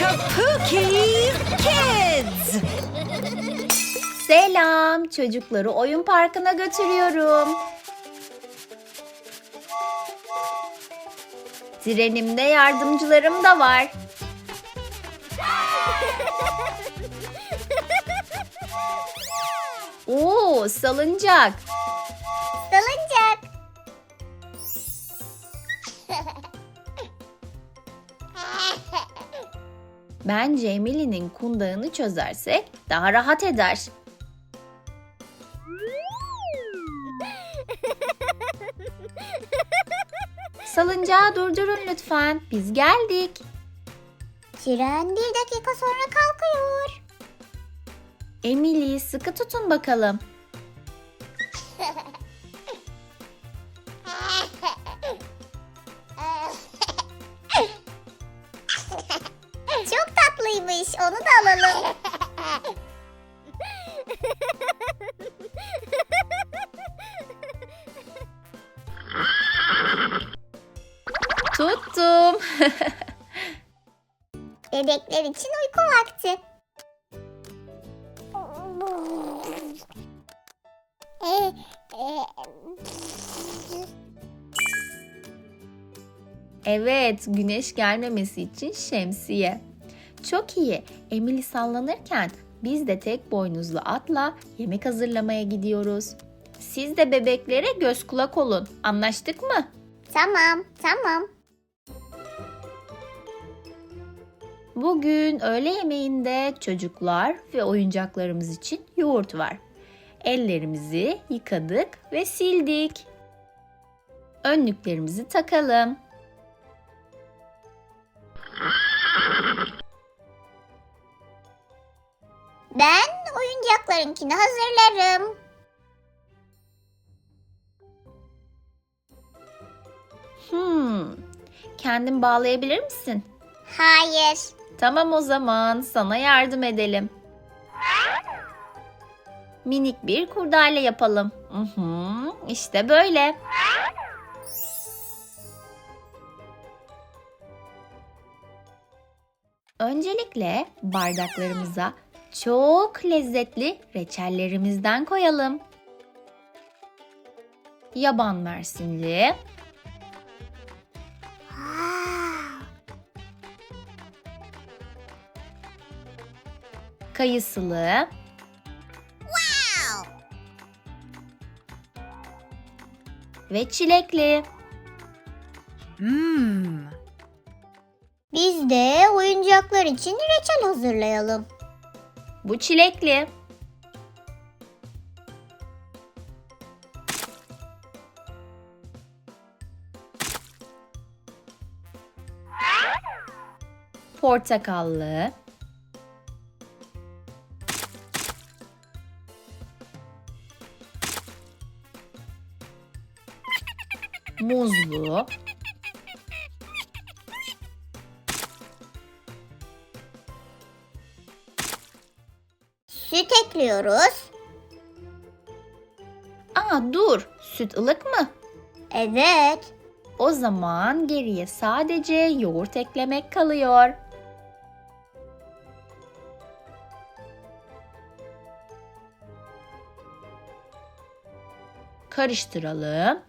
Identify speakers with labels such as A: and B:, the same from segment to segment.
A: Kapuki Kids.
B: Selam, çocukları oyun parkına götürüyorum. Trenimde yardımcılarım da var. Oo, salıncak. Bence Emily'nin kundağını çözersek daha rahat eder. Salıncağı durdurun lütfen. Biz geldik.
C: Tren bir dakika sonra kalkıyor.
B: Emily sıkı tutun bakalım.
C: Tatlıymış. Onu da alalım.
B: Tuttum.
C: Bebekler için uyku vakti. E, e,
B: Evet, güneş gelmemesi için şemsiye. Çok iyi. Emily sallanırken biz de tek boynuzlu atla yemek hazırlamaya gidiyoruz. Siz de bebeklere göz kulak olun. Anlaştık mı?
C: Tamam, tamam.
B: Bugün öğle yemeğinde çocuklar ve oyuncaklarımız için yoğurt var. Ellerimizi yıkadık ve sildik. Önlüklerimizi takalım.
C: Ben oyuncaklarınkini hazırlarım.
B: Hmm. Kendin bağlayabilir misin?
C: Hayır.
B: Tamam o zaman sana yardım edelim. Minik bir kurdale yapalım. Hı hı, işte böyle. Öncelikle bardaklarımıza çok lezzetli reçellerimizden koyalım. Yaban mersinli,
C: Wow.
B: kayısılı, ve çilekli.
A: Mmm.
C: Biz de oyuncaklar için reçel hazırlayalım.
B: Bu çilekli. Portakallı. Muzlu.
C: Süt ekliyoruz.
B: Aa dur, süt ılık mı?
C: Evet.
B: O zaman geriye sadece yoğurt eklemek kalıyor. Karıştıralım.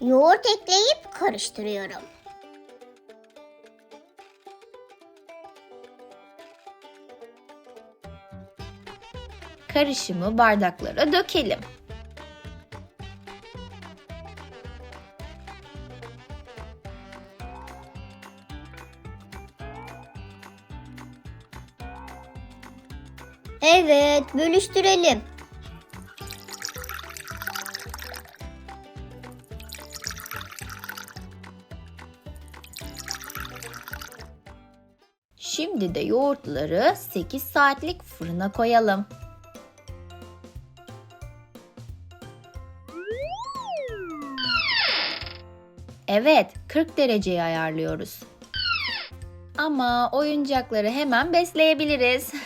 C: Yoğurt ekleyip karıştırıyorum.
B: Karışımı bardaklara dökelim.
C: Evet, bölüştürelim.
B: Şimdi de yoğurtları 8 saatlik fırına koyalım. Evet, 40 dereceye ayarlıyoruz. Ama oyuncakları hemen besleyebiliriz.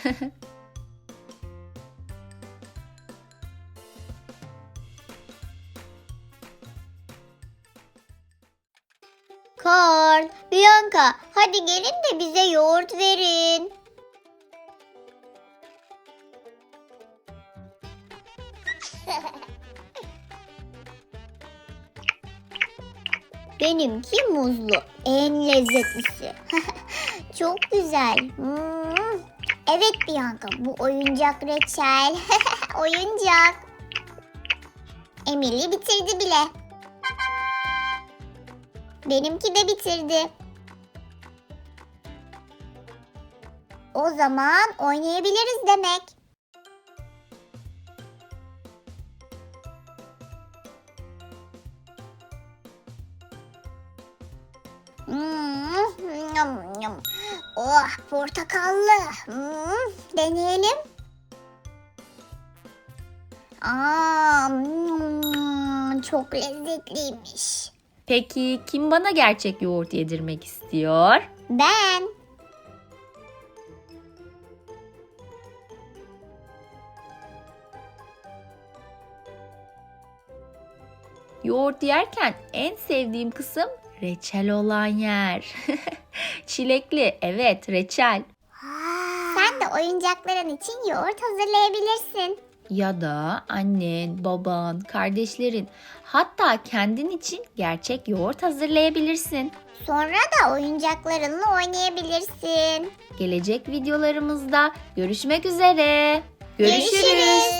C: Karl, Bianca hadi gelin de bize yoğurt verin. Benimki muzlu. En lezzetlisi. Çok güzel. Hmm. Evet Bianca bu oyuncak reçel. oyuncak. Emily bitirdi bile. Benimki de bitirdi. O zaman oynayabiliriz demek. Hmm, yum, yum. Oh, portakallı. Hmm, deneyelim. Aa, hmm, çok lezzetliymiş.
B: Peki kim bana gerçek yoğurt yedirmek istiyor?
C: Ben.
B: Yoğurt yerken en sevdiğim kısım reçel olan yer. Çilekli, evet reçel.
C: Sen de oyuncakların için yoğurt hazırlayabilirsin.
B: Ya da annen, baban, kardeşlerin hatta kendin için gerçek yoğurt hazırlayabilirsin.
C: Sonra da oyuncaklarınla oynayabilirsin.
B: Gelecek videolarımızda görüşmek üzere.
C: Görüşürüz.